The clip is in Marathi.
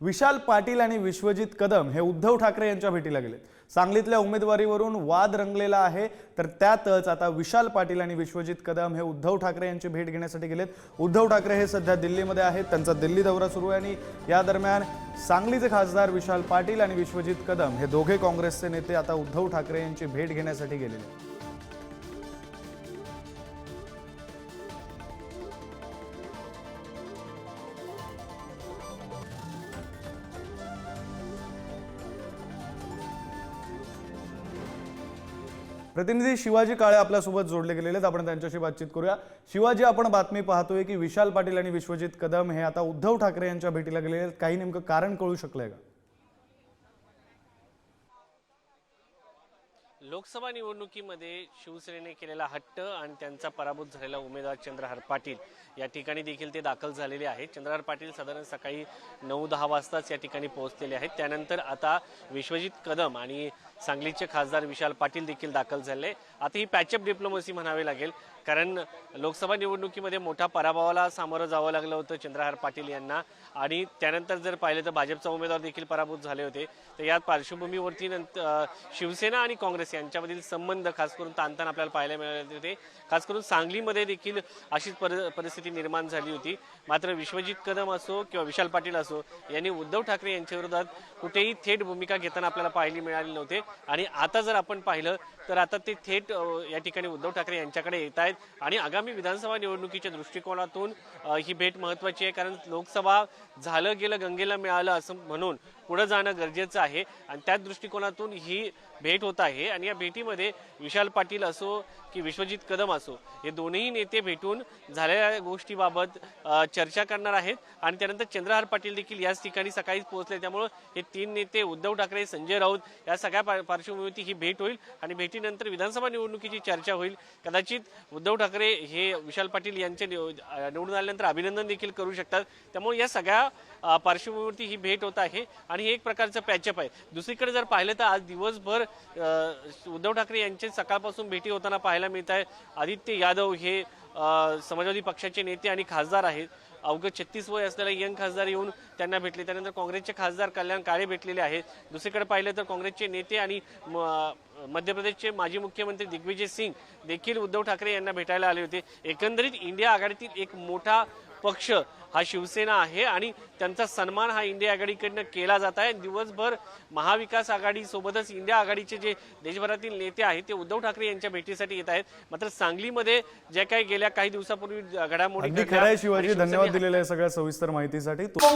विशाल पाटील आणि विश्वजित कदम हे उद्धव ठाकरे यांच्या भेटीला गेलेत. सांगलीतल्या उमेदवारीवरून वाद रंगलेला आहे तर त्यातच आता विशाल पाटील आणि विश्वजित कदम हे उद्धव ठाकरे यांची भेट घेण्यासाठी गेलेत. उद्धव ठाकरे हे सध्या दिल्लीमध्ये आहेत त्यांचा दिल्ली दौरा सुरू आहे आणि या दरम्यान सांगलीचे खासदार विशाल पाटील आणि विश्वजित कदम हे दोघे काँग्रेसचे नेते आता उद्धव ठाकरे यांची भेट घेण्यासाठी गेलेले प्रतिनिधी शिवाजी काळे आपल्यासोबत जोडले गेलेले आहेत. आपण त्यांच्याशी बातचीत करूया. शिवाजी आपण बातमी पाहतोय की विशाल पाटील आणि विश्वजित कदम हे आता उद्धव ठाकरे यांच्या भेटीला गेलेले आहेत. काही नेमकं कारण कळू शकलंय का? लोकसभा निवडणुकीमध्ये शिवसेनेने केलेला हट्ट आणि त्यांचा पराभूत झालेला उमेदवार चंद्रहार पाटील या ठिकाणी देखील ते दाखल झालेले आहेत. चंद्रहार पाटील साधारण सकाळी नऊ दहा वाजताच या ठिकाणी पोहोचलेले आहेत. त्यानंतर आता विश्वजित कदम आणि सांगलीचे खासदार विशाल पाटील देखील दाखल झाले. आता ही पॅचअप डिप्लोमसी म्हणावी लागेल कारण लोकसभा निवडणुकीमध्ये मोठ्या पराभवाला सामोरं जावं लागलं होतं चंद्रहार पाटील यांना. आणि त्यानंतर जर पाहिलं तर भाजपचा उमेदवार देखील पराभूत झाले होते. तर या पार्श्वभूमीवरती नंतर शिवसेना आणि काँग्रेस यांच्यामधील संबंध खास करून ताणताण आपल्याला पाहायला मिळाले होते. खास करून सांगलीमध्ये देखील अशीच परि परिस्थिती निर्माण झाली होती. मात्र विश्वजित कदम असो किंवा विशाल पाटील असो यांनी उद्धव ठाकरे यांच्या विरोधात कुठेही थेट भूमिका घेताना आपल्याला पाहायला मिळाली नव्हते. आणि आता जर आपण पाहिलं तर आता ते थेट या ठिकाणी उद्धव ठाकरे यांच्याकडे येत आहेत. आणि आगामी विधानसभा निवडणुकीच्या दृष्टिकोनातून ही भेट महत्वाची आहे. कारण लोकसभा झालं गेलं गंगेला मिळालं असं म्हणून पुढे जाणं गरजेचं आहे. आणि त्याच दृष्टिकोनातून ही भेट होत आहे. आणि या भेटीमध्ये विशाल पाटील असो की विश्वजित कदम असो हे दोन्ही नेते भेटून झालेल्या गोष्टीबाबत चर्चा करणार आहेत. आणि त्यानंतर चंद्रहार पाटील देखील याच ठिकाणी सकाळीच पोहोचले. त्यामुळं हे तीन नेते उद्धव ठाकरे संजय राऊत या सगळ्या पार्श्वभूमीवरती ही भेट होईल आणि भेटीनंतर विधानसभा निवडणुकीची चर्चा होईल. कदाचित उद्धव ठाकरे हे विशाल पाटील यांचे निवडून आल्यानंतर अभिनंदन देखील करू शकतात. त्यामुळे या सगळ्या पार्श्वभूमीवरती ही भेट होत आहे. आणि हे एक प्रकारचं पॅचअप आहे. दुसरीकडे जर पाहिलं तर आज दिवसभर उद्धव ठाकरे यांचे सकाळपासून भेटी होताना पाहायला मिळत आहे. आदित्य यादव हे समाजवादी पक्षाचे नेते आणि खासदार आहेत. अवघं छत्तीस वय असलेले यंग खासदार येऊन त्यांना भेटले. त्यानंतर काँग्रेसचे खासदार कल्याण काळे भेटलेले आहेत. दुसरीकडे पाहिलं तर काँग्रेसचे नेते आणि म- मध्य प्रदेशचे माजी मुख्यमंत्री दिग्विजय सिंग देखील उद्धव ठाकरे यांना भेटायला आले होते. एकंदरीत इंडिया आघाडीतील एक मोठा पक्ष हा शिवसेना आहे आणि त्यांचा सन्मान हा इंडिया आघाडीकडनं केला जात आहे. दिवसभर महाविकास आघाडी सोबतच इंडिया आघाडीचे जे देशभरातील नेते आहेत ते उद्धव ठाकरे यांच्या भेटीसाठी येत आहेत. मात्र सांगलीमध्ये ज्या काही गेल्या काही दिवसापूर्वी घडामोडी शिवाजी. धन्यवाद दिलेल्या सगळ्या सविस्तर माहितीसाठी. तू-